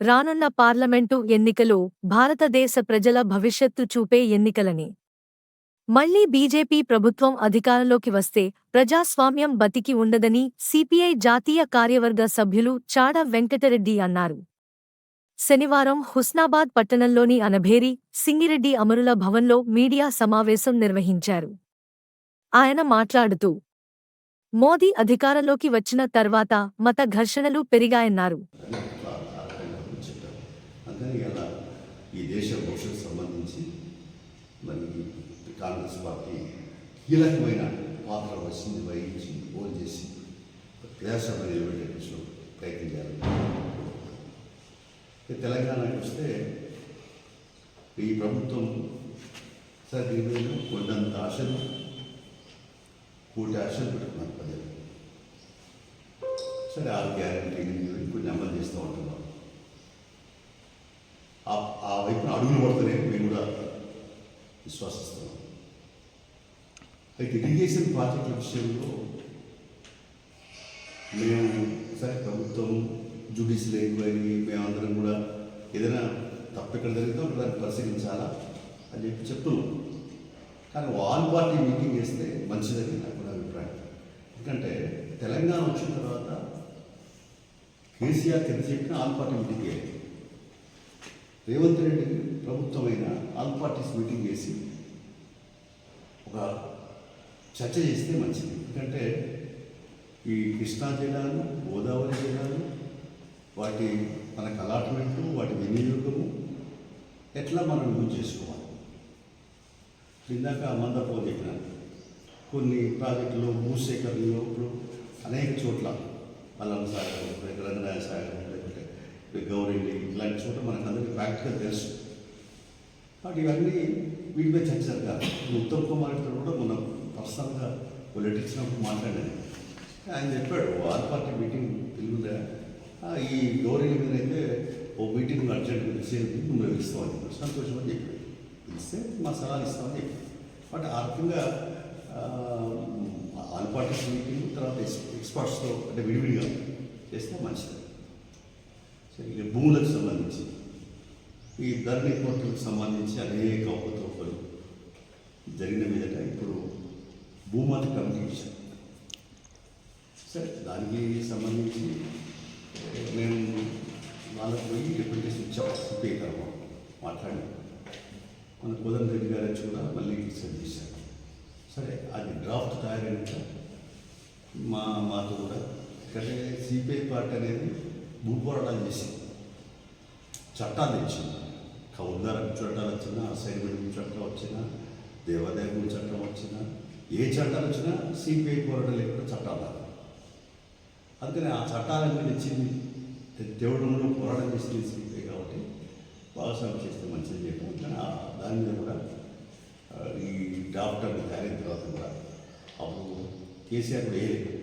రానున్న పార్లమెంటు ఎన్నికలు భారతదేశ ప్రజల భవిష్యత్తు చూపే ఎన్నికలని. మళ్ళీ బీజేపీ ప్రభుత్వం అధికారంలోకి వస్తే ప్రజాస్వామ్యం బతికి ఉండదని సిపిఐ జాతీయ కార్యవర్గ సభ్యులు చాడ వెంకటరెడ్డి అన్నారు. శనివారం హుస్నాబాద్ పట్టణంలోని అనభేరి సింగిరెడ్డి అమరుల భవన్లో మీడియా సమావేశం నిర్వహించారు. ఆయన మాట్లాడుతూ మోదీ అధికారంలోకి వచ్చిన తర్వాత మత ఘర్షణలు పెరిగాయన్నారు. కానీ ఇలా ఈ దేశ భవిష్యత్తు సంబంధించి మరి కాంగ్రెస్ పార్టీ కీలకమైన పాత్ర వచ్చింది వహించింది పోల్ చేసి ప్రజాస్వామ్యం నిలబెట్టే ప్రయత్నం చేయాలి తెలంగాణకి వస్తే ఈ ప్రభుత్వం సరే దీని మీద కొండంత ఆశలు కోటి ఆశలు పెట్టుకున్నారు ప్రజలు. సరే ఆరు గ్యారెంటీ కొన్ని అమలు చేస్తూ ఉంటున్నాం ఆ- ఆ వైపున అడుగులు పడుతూనే మేము కూడా విశ్వాసిస్తున్నాం. అయితే ఇరిగేషన్ ప్రాజెక్టుల విషయంలో మేము సరే ప్రభుత్వం జుడిషియల్ ఎంక్వైరీ మేమందరం కూడా ఏదైనా తప్పెక్కడ జరిగితే దాన్ని పరిశీలించాలా అని చెప్పి చెప్తున్నాం. కానీ ఆల్ పార్టీ మీటింగ్ చేస్తే మంచిదని నాకు అభిప్రాయం. ఎందుకంటే తెలంగాణ వచ్చిన తర్వాత కేసీఆర్ కింద చెప్పిన ఆల్ పార్టీ మీటింగ్ చేయాలి. రేవంత్ రెడ్డి ప్రభుత్వమైన ఆల్ పార్టీస్ మీటింగ్ చేసి ఒక చర్చ చేస్తే మంచిది. ఎందుకంటే ఈ కృష్ణా జిల్లాలు గోదావరి జిల్లాలు వాటి మనకు అలాట్మెంట్లు వాటి వినియోగము ఎట్లా మనం యూజ్ చేసుకోవాలి? ఇందాక మందపో చెప్పిన కొన్ని ప్రాజెక్టులు భూసేకరణలో ఇప్పుడు అనేక చోట్ల అల్లం సాగరం రంగనాయ సాగర్ లేకపోతే ఇలాంటి చోట మనకు అందరికీ ప్రాక్టికల్ తెలుసు. కాబట్టి ఇవన్నీ వీటి మీద చర్చ జరగాలి ఉత్తమ్ కుమార్ గారు కూడా మొన్న పర్సనల్గా పొలిటిక్స్ మాట్లాడాను ఆయన చెప్పాడు ఆల్ పార్టీ మీటింగ్ తెలుగుదా ఈ గౌరీల మీద అయితే ఓ మీటింగ్ అర్జెంట్ డిసిజన్ నువ్వు ఇస్తామని చెప్పాడు. సంతోషం అని చెప్పాడు. ఇస్తే మా సలహాలు ఇస్తామని చెప్పాడు. బట్ ఆ రకంగా ఆల్ పార్టీస్ మీటింగ్ తర్వాత ఎక్స్పర్ట్స్తో అంటే విడివిడిగా చేస్తే మంచిది. ఈ భూములకు సంబంధించి ఈ ధరణి కోర్టులకు సంబంధించి అనేక అవకతవకలు జరిగిన మీదట ఇప్పుడు భూమాత కమిటీ ఇచ్చారు సరే దానికి సంబంధించి మేము వాళ్ళకు పోయి రిప్రజెంటేషన్ ఇచ్చాము స్పీకర్ మాట్లాడి. మన కోదండ రెడ్డి గారు వచ్చి కూడా మళ్ళీ డిసైడ్ చేశారు. సరే అది డ్రాఫ్ట్ తయారైనాక మా మాతో కూడా ఎందుకంటే సిపిఐ పార్టీ అనేది భూ పోరాటాలు చేసింది. చట్టాలు తెచ్చింది. కౌలుదార చట్టాలు వచ్చినా అసైన్మెంట్ చట్టం వచ్చినా దేవాదాయ చట్టం వచ్చినా ఏ చట్టాలు వచ్చినా సిపిఐ పోరాటం లేకుండా చట్టాలు రావు. అందుకని ఆ చట్టాలన్నీ తెచ్చింది. దేవుడంలో పోరాటం చేసింది సిపిఐ కాబట్టి భాగస్వామి చేస్తే మంచిది చెప్పాం కానీ ఆ దాని మీద కూడా ఈ డాక్టర్ తయారైన తర్వాత కూడా అప్పుడు కేసీఆర్ కూడా వేయలేదు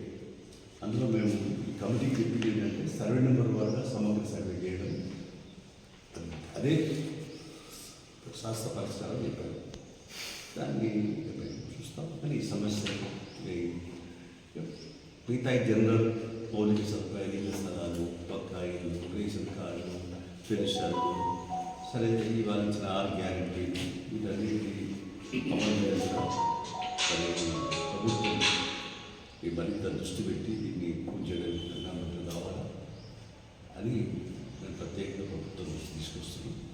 అందులో మేము ఈ కమిటీకి చెప్పింది ఏంటంటే సర్వే నెంబర్ వల్ల సమగ్ర సర్వే చేయడం అదే శాస్త్ర పరిష్కారం చెప్పారు దాన్ని మేము చూస్తాం కానీ ఈ సమస్య ఈ మిగతా ఈ జనరల్ మౌలిక సదుపాయాలు ఇళ్ల స్థలాలు బకాయిలు రేషన్ కార్డులు పెన్షన్లు సరే ఇవాళ ఇచ్చిన ఆరు గ్యారెంటీలు వీటన్నిటి అమలు చేసిన మరి ప్రభుత్వం ఈ మరింత దృష్టి పెట్టి దీన్ని పూర్తి చేయడానికి విధంగా ముందుకు రావాలి. అని నేను ప్రత్యేకంగా ప్రభుత్వం తీసుకొస్తున్నాను